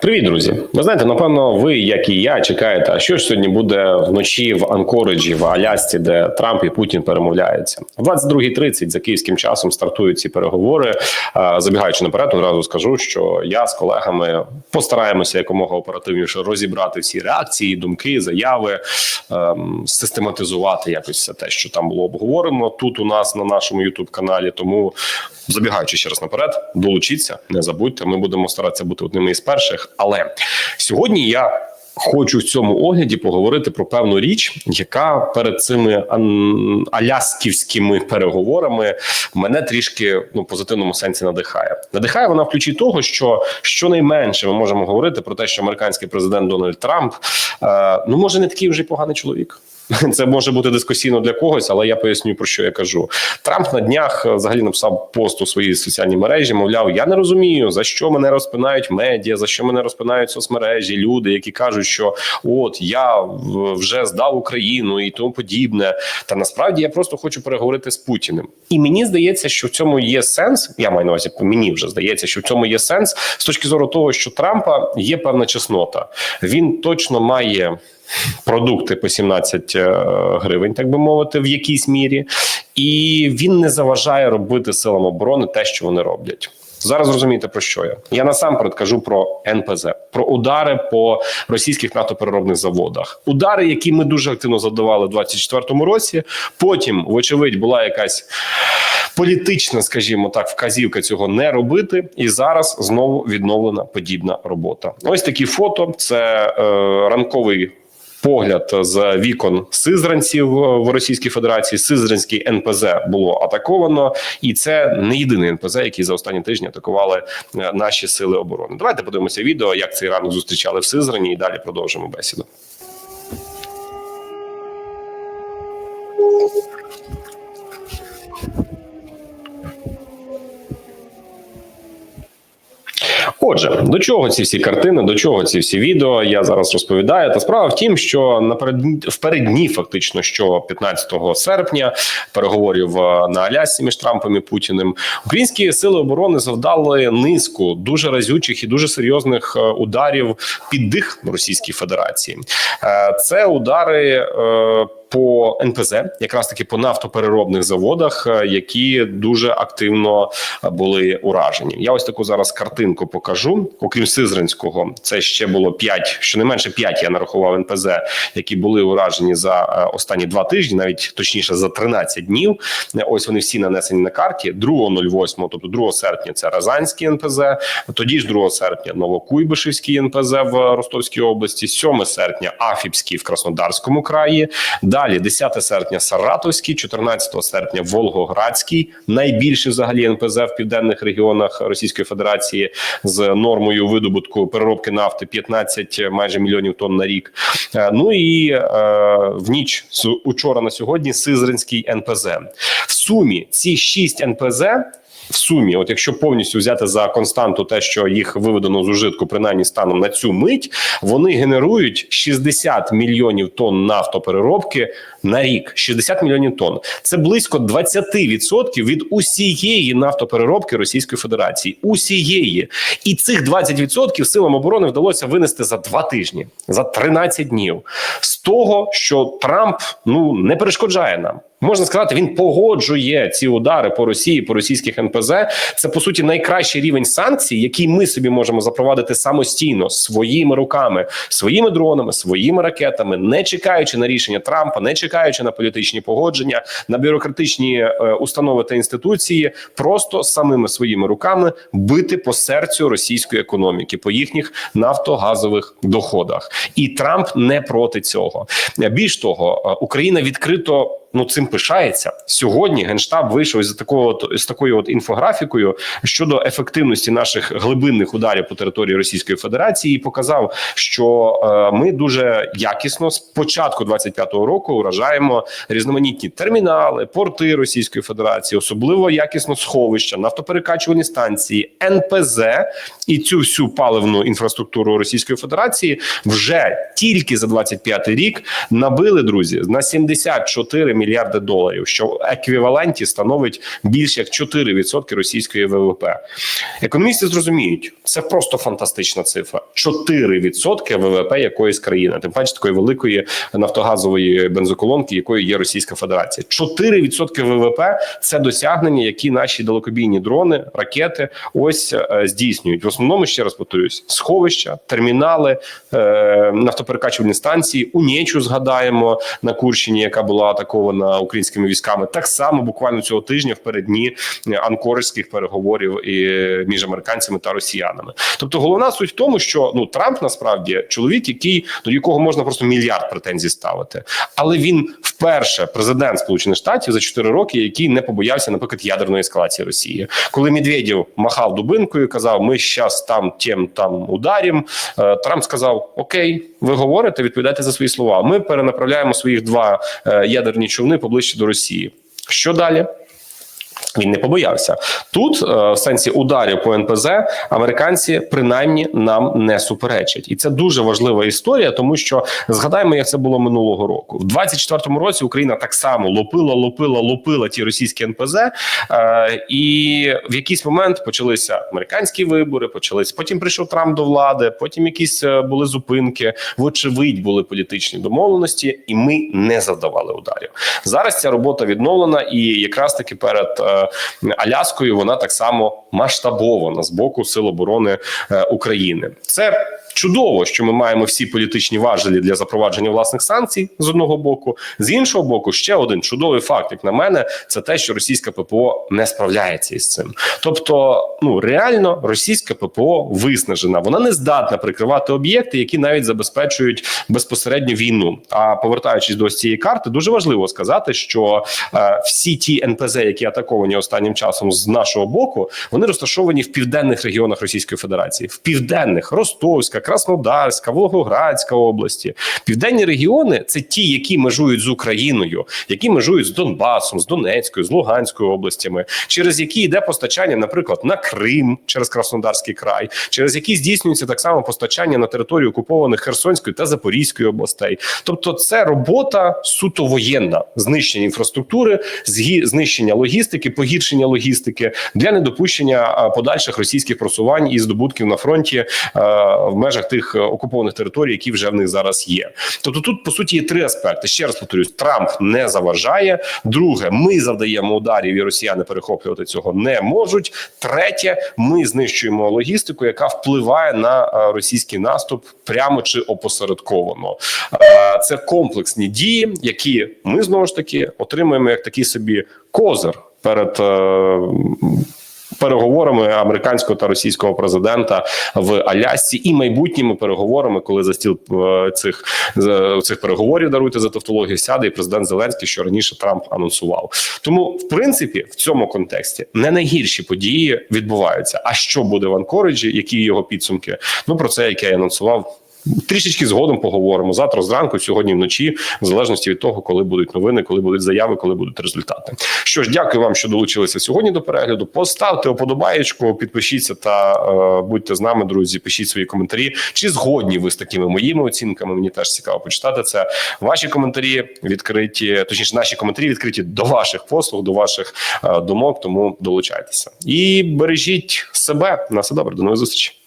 Привіт, друзі! Ви знаєте, напевно, ви, як і я, чекаєте, а що ж сьогодні буде вночі в Анкориджі, в Алясці, де Трамп і Путін перемовляються. В 22.30 за київським часом стартують ці переговори. Забігаючи наперед, одразу скажу, що я з колегами постараємося якомога оперативніше розібрати всі реакції, думки, заяви, ем, систематизувати якось все те, що там було обговорено тут у нас на нашому youtube каналі. Тому забігаючи ще раз наперед, долучіться, не забудьте. Ми будемо старатися бути одними із перших. Але сьогодні я. Хочу в цьому огляді поговорити про певну річ, яка перед цими алясківськими переговорами мене трішки ну позитивному сенсі надихає. Надихає вона в ключі того, що щонайменше ми можемо говорити про те, що американський президент Дональд Трамп е, ну може не такий вже поганий чоловік. Це може бути дискусійно для когось, але я поясню про що я кажу. Трамп на днях е, взагалі написав пост у своїй соціальній мережі. Мовляв, я не розумію за що мене розпинають медіа, за що мене розпинають соцмережі. Люди, які кажуть, що от я вже здав Україну і тому подібне. Та насправді я просто хочу переговорити з Путіним. І мені здається, що в цьому є сенс. Я маю на увазі, мені вже здається, що в цьому є сенс з точки зору того, що Трампа є певна чеснота. Він точно має продукти по 17 е, гривень, так би мовити, в якійсь мірі, і він не заважає робити силам оборони те, що вони роблять. Зараз розумієте про що я? Я насамперед кажу про НПЗ, про удари по російських нафтопереробних заводах, удари, які ми дуже активно задавали в 24-му році. Потім, вочевидь, була якась політична, скажімо так, вказівка цього не робити, і зараз знову відновлена подібна робота. Ось такі фото. Це е, ранковий. Погляд з вікон Сизранців в Російській Федерації. Сизранський НПЗ було атаковано, і це не єдиний НПЗ, який за останні тижні атакували е, наші сили оборони. Давайте подивимося відео, як цей ранок зустрічали в Сизрані, і далі продовжимо бесіду. Отже, до чого ці всі картини, до чого ці всі відео я зараз розповідаю. Та справа в тім, що напередні впередні, фактично, що 15 серпня переговорів е, на Алясі між Трампом і Путіним, українські сили оборони завдали низку дуже разючих і дуже серйозних е, ударів під дих Російській Федерації. Е, Це удари. По НПЗ, якраз таки по нафтопереробних заводах, е, які дуже активно е, були уражені. Я ось таку зараз картинку покажу. Окрім Сизранського, це ще було 5, щонайменше 5 я нарахував НПЗ, які були уражені за е, останні два тижні, навіть точніше за 13 днів. Ось вони всі нанесені на карті. 2.08, тобто 2 серпня, це Разанський НПЗ. Тоді ж 2 серпня Новокуйбишевський НПЗ в Ростовській області, 7 серпня Афіпський в Краснодарському краї. Далі 10 серпня Саратовський, 14 серпня Волгоградський, найбільший взагалі НПЗ в південних регіонах Російської Федерації з нормою видобутку переробки нафти 15 майже мільйонів тонн на рік. Е, Ну і е, в ніч з учора на сьогодні Сизринський НПЗ. В сумі ці 6 НПЗ. В сумі, от якщо повністю взяти за константу те, що їх виведено з ужитку, принаймні станом на цю мить, вони генерують 60 мільйонів тонн нафтопереробки на рік. 60 мільйонів тонн. Це близько 20% від усієї нафтопереробки Російської Федерації. Усієї, і цих 20% силам оборони вдалося винести за два тижні, за 13 днів. З того, що Трамп ну не перешкоджає нам. Можна сказати, він погоджує ці удари по Росії, по російських НПЗ. Це по суті найкращий рівень санкцій, який ми собі можемо запровадити самостійно своїми руками, своїми дронами, своїми ракетами, не чекаючи на рішення Трампа, не чекаючи на політичні погодження, на бюрократичні е, установи та інституції, просто самими своїми руками бити по серцю російської економіки, по їхніх нафтогазових доходах. І Трамп не проти цього. Більш того, е, Україна відкрито. Ну, цим пишається сьогодні. Генштаб вийшов з такого з такою от інфографікою щодо ефективності наших глибинних ударів по території Російської Федерації і показав, що е, ми дуже якісно з початку 25-го року уражаємо різноманітні термінали, порти Російської Федерації, особливо якісно сховища, нафтоперекачувальні станції, НПЗ і цю всю паливну інфраструктуру Російської Федерації вже тільки за 25 рік набили друзі на 74 мільярди доларів, що в еквіваленті становить більш як 4% російської ВВП. Економісти зрозуміють, це просто фантастична цифра: 4% ВВП якоїсь країни, тим паче такої великої нафтогазової бензоколонки, якою є Російська Федерація. 4% ВВП – це досягнення, які наші далекобійні дрони, ракети ось е, здійснюють. В основному ще раз повторюсь: сховища, термінали, е, нафтоперекачувальні станції. Унічу згадаємо на Курщині, яка була атакована українськими військами. Так само буквально цього тижня в переддні анкорських переговорів і між американцями та росіянами. Тобто, головна суть в тому, що ну Трамп насправді чоловік, який до якого можна просто мільярд претензій ставити, але він вперше президент Сполучених Штатів за 4 роки, який не побоявся, наприклад, ядерної ескалації Росії, коли Медведєв махав дубинкою, казав: Ми щас там тим там ударім. е, Трамп сказав: Окей, ви говорите, відповідайте за свої слова. Ми перенаправляємо своїх два е, ядерні човни поближче до Росії. Що далі? Він не побоявся тут, е, в сенсі ударів по НПЗ, американці принаймні нам не суперечать, і це дуже важлива історія, тому що згадаємо, як це було минулого року. В 24-му році Україна так само лупила, лупила, лупила ті російські НПЗ, е, і в якийсь момент почалися американські вибори. Почалися потім прийшов Трамп до влади. Потім якісь е, були зупинки. Вочевидь, були політичні домовленості, і ми не завдавали ударів. Зараз ця робота відновлена, і якраз таки перед Аляскою вона так само масштабована з боку Сил оборони е, України. Це чудово, що ми маємо всі політичні важелі для запровадження власних санкцій з одного боку. З іншого боку, ще один чудовий факт, як на мене, це те, що російська ППО не справляється із цим. Тобто, ну реально російська ППО виснажена. Вона не здатна прикривати об'єкти, які навіть забезпечують безпосередньо війну. А повертаючись до цієї карти, дуже важливо сказати, що е, всі ті НПЗ, які атаковані останнім часом з нашого боку, вони розташовані в південних регіонах Російської Федерації, в південних Ростовська, Краснодарська, Волгоградська області. Південні регіони це ті, які межують з Україною, які межують з Донбасом, з Донецькою, з Луганською областями, через які йде постачання, наприклад, на Крим через Краснодарський край, через які здійснюється так само постачання на територію окупованих Херсонської та Запорізької областей. Тобто, це робота суто воєнна, знищення інфраструктури, знищення логістики, погіршення логістики для недопущення подальших російських просувань і здобутків на фронті в межах тих е, окупованих територій, які вже в них зараз є. Тобто, тут по суті є три аспекти. Ще раз повторюсь: Трамп не заважає. Друге, ми завдаємо ударів, і росіяни перехоплювати цього не можуть. Третє, ми знищуємо логістику, яка впливає на е, російський наступ прямо чи опосередковано. Е, Це комплексні дії, які ми знову ж таки отримуємо як такий собі козир перед. Переговорами американського та російського президента в Алясці і майбутніми переговорами, коли за стіл е, цих цих переговорів даруйте за тавтологію, сяде і президент Зеленський, що раніше Трамп анонсував. Тому, в принципі, в цьому контексті не найгірші події відбуваються. А що буде в Анкориджі, які його підсумки? Ну про це як я анонсував. Трішечки згодом поговоримо завтра зранку, сьогодні вночі, в залежності від того, коли будуть новини, коли будуть заяви, коли будуть результати. Що ж, дякую вам, що долучилися сьогодні до перегляду. Поставте оподобаєчку, підпишіться та е, будьте з нами, друзі. Пишіть свої коментарі. Чи згодні ви з такими моїми оцінками? Мені теж цікаво почитати це. Ваші коментарі відкриті, точніше, наші коментарі відкриті до ваших послуг, до ваших е, думок. Тому долучайтеся і бережіть себе на все добре. До нових зустрічей.